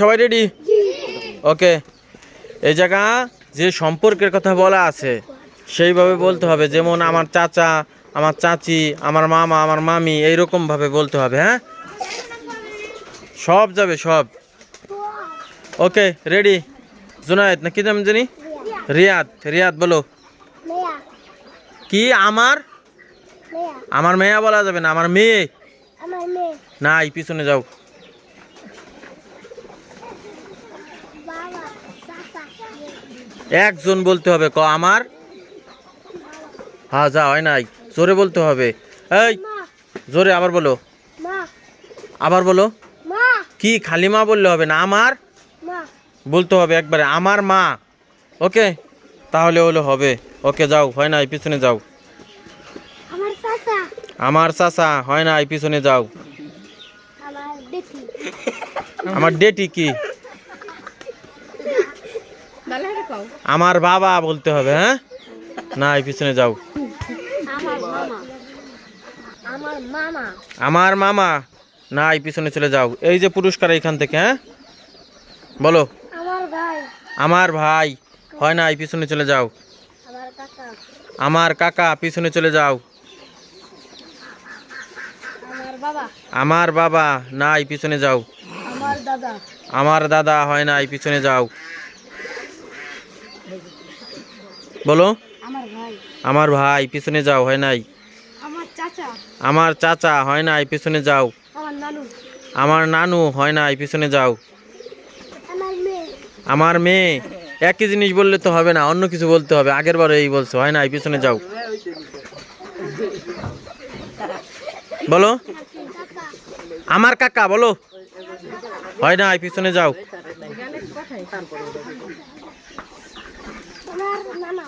সবাই ready okay এই জায়গা যে সম্পর্কের কথা বলা আছে সেইভাবে বলতে হবে। যেমন আমার চাচা আমার চাচি আমার মামা আমার মামি এইরকম ভাবে বলতে হবে হ্যাঁ? সব যাবে সব। ওকে রেডি জুনায়েদ না কি নাম জানি? রিয়াদ। রিয়াদ বলো। কি আমার? আমার মেয়া বলা যাবে না আমার মেয়ে। আমার মেয়ে। নাই পিছনে যাও বাবা চাচা একজন বলতে হবে ক আমার? হ্যাঁ যা হয় নাই। জোরে বলতে হবে। এই জোরে আবার বলো। আবার বলো। কি খালি মা বললে হবে না আমার? বলতে হবে একবারে আমার মা। ওকে তাহলে হলো হবে। ওকে যাও হয় নাই পিছনে যাও। আমার চাচা। হয় নাই পিছনে যাও। আমার আমার ডেটি কি? আমার বাবা বলতে হবে হ্যাঁ? না এই পিছনে যাও। আমার মামা। না এই পিছনে চলে যাও। এই যে পুরস্কার এইখান থেকে হ্যাঁ? বলো। আমার ভাই। হয় না এই পিছনে চলে যাও। আমার কাকা। পিছনে চলে যাও। আমার বাবা। না এই পিছনে যাও। আমার দাদা। আমার দাদা হয় না এই পিছনে যাও। বলো। আমার ভাই। পিছনে যাও হয় নাই? আমার চাচা। হয় না এই পিছনে যাও। আমার নানু। হয় না এই পিছনে যাও। আমার মেয়ে। একই জিনিস বললে তো হবে না অন্য কিছু বলতে হবে। আগের বারে এই বলছো হয় না এই পিছনে যাও। বলো। আমার কাকা বলো। হয় না পিছনে যাও। আমার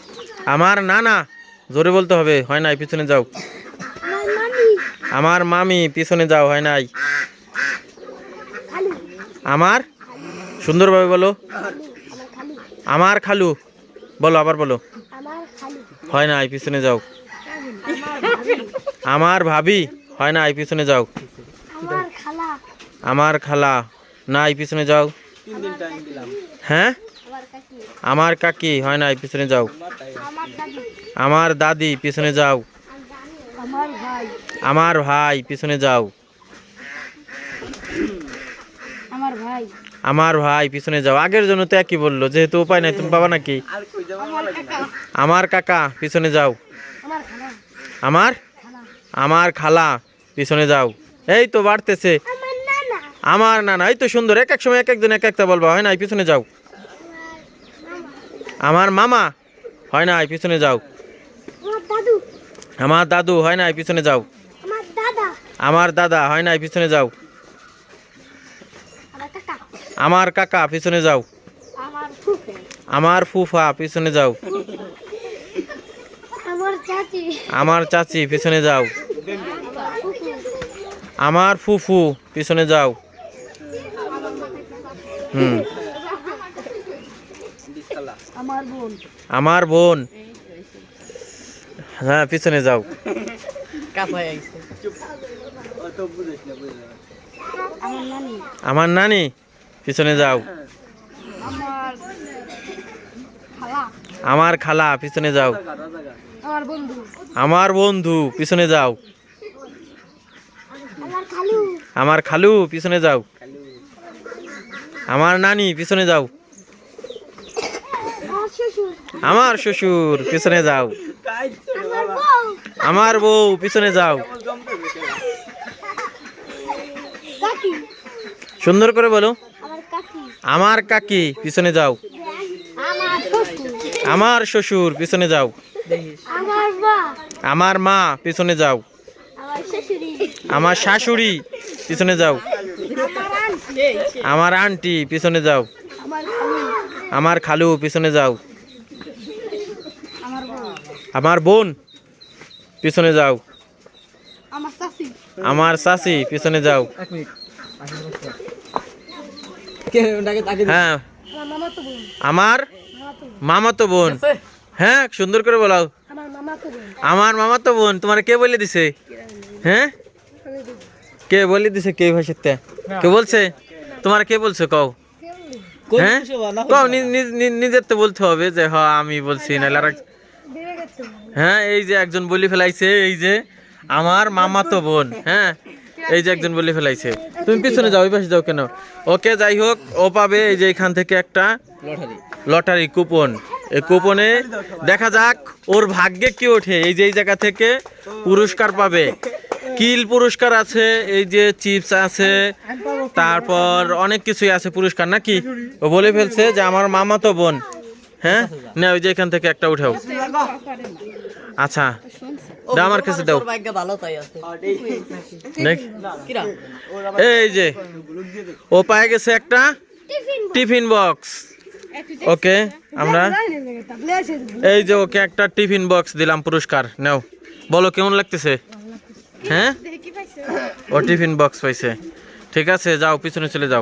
আমার নানা, জোরে বলতে হবে, হয় নাই, পিছনে যাও। আমার মামি পিছনে যাও, হয় নাই। আমার? সুন্দরভাবে বলো। আমার খালু, বলো, আবার বলো। হয় না পিছনে যাও। আমার ভাবি, হয় না পিছনে যাও। আমার খালা না পিছনে যাও। হ্যাঁ? আমার কাকি, হয় নাই, পিছনে যাও। আমার দাদি, পিছনে যাও। আমার ভাই, পিছনে যাও। আমার ভাই, পিছনে যাও। আগের জন্য তো একই বলল, যেহেতু উপায় নাই, তুমি পাবা নাকি? আমার কাকা, পিছনে যাও। আমার? আমার খালা, পিছনে যাও। এই তো বাড়তেছে। আমার নানা। এই তো সুন্দর, এক এক সময় এক একজন এক একটা বলবা, হয় না পিছনে যাও। আমার মামা হয় না পিছনে যাও। আমার দাদু। হয় না পিছনে যাও। আমার দাদা। হয় না পিছনে যাও। আমার কাকা। পিছনে যাও। আমার ফুফা। পিছনে যাও। আমার চাচি পিছনে যাও। আমার ফুফু পিছনে যাও। হুম। আমার বোন। আমার বোন। হ্যাঁ পিছনে যাও। আমার নানি। আমার নানি পিছনে যাও। আমার খালা। আমার খালা পিছনে যাও। আমার বন্ধু। আমার বন্ধু পিছনে যাও। আমার খালু। আমার খালু পিছনে যাও। আমার নানি পিছনে যাও। আমার শ্বশুর, পিছনে যাও। আমার বউ, পিছনে যাও। সুন্দর করে বলো। আমার কাকি, পিছনে যাও। আমার শ্বশুর, পিছনে যাও। আমার মা, পিছনে যাও। আমার শাশুড়ি, পিছনে যাও। আমার আন্টি, পিছনে যাও। আমার খালু, পিছনে যাও। আমার বোন পিছনে যাও। আমার চাচি। পিছনে যাও। হ্যাঁ। আমার মামা তো বোন। আমার মামা তো বোন। মামাতো বোন। হ্যাঁ সুন্দর করে বলাও। আমার মামা তো বোন মামাতো বোন তোমার কে বলে দিছে? হ্যাঁ? কে বলে দিছে কে ভাষাতে কে বলছে? তোমার কে বলছে কও? হ্যাঁ? কও নি- নি- নি- নিজের তো বলতে হবে যে হ আমি বলছি গেছে হ্যাঁ এই যে একজন বলি ফেলাইছে এই যে আমার মামাতো বোন হ্যাঁ এই যে একজন বলি ফেলাইছে। তুমি পিছনে যাও ওই পাশে যাও কেন? ওকে যাই হোক ও পাবে এই যে এখান থেকে একটা লটারি। Lottery coupon. এই কুপনে দেখা যাক ওর ভাগ্যে কি ওঠে। এই যে এই জায়গা থেকে পুরস্কার পাবে। কিল পুরস্কার আছে এই যে চিপস আছে তারপর অনেক কিছুই আছে পুরস্কার নাকি? ও বলে ফেলছে যে আমার মামা তো বোন হ্যাঁ? না ওই যে এখান থেকে একটা উঠাও। আচ্ছা দাও আমার কাছে দাও। কিরা? এই যে ও পায়ে গেছে একটা টিফিন বক্স। ওকে আমরা এই যে ওকে একটা টিফিন বক্স দিলাম পুরস্কার। নাও বলো কেমন লাগতেছে? হ্যাঁ? ও টিফিন বক্স পাইছে। ঠিক আছে যাও পিছনে চলে যাও।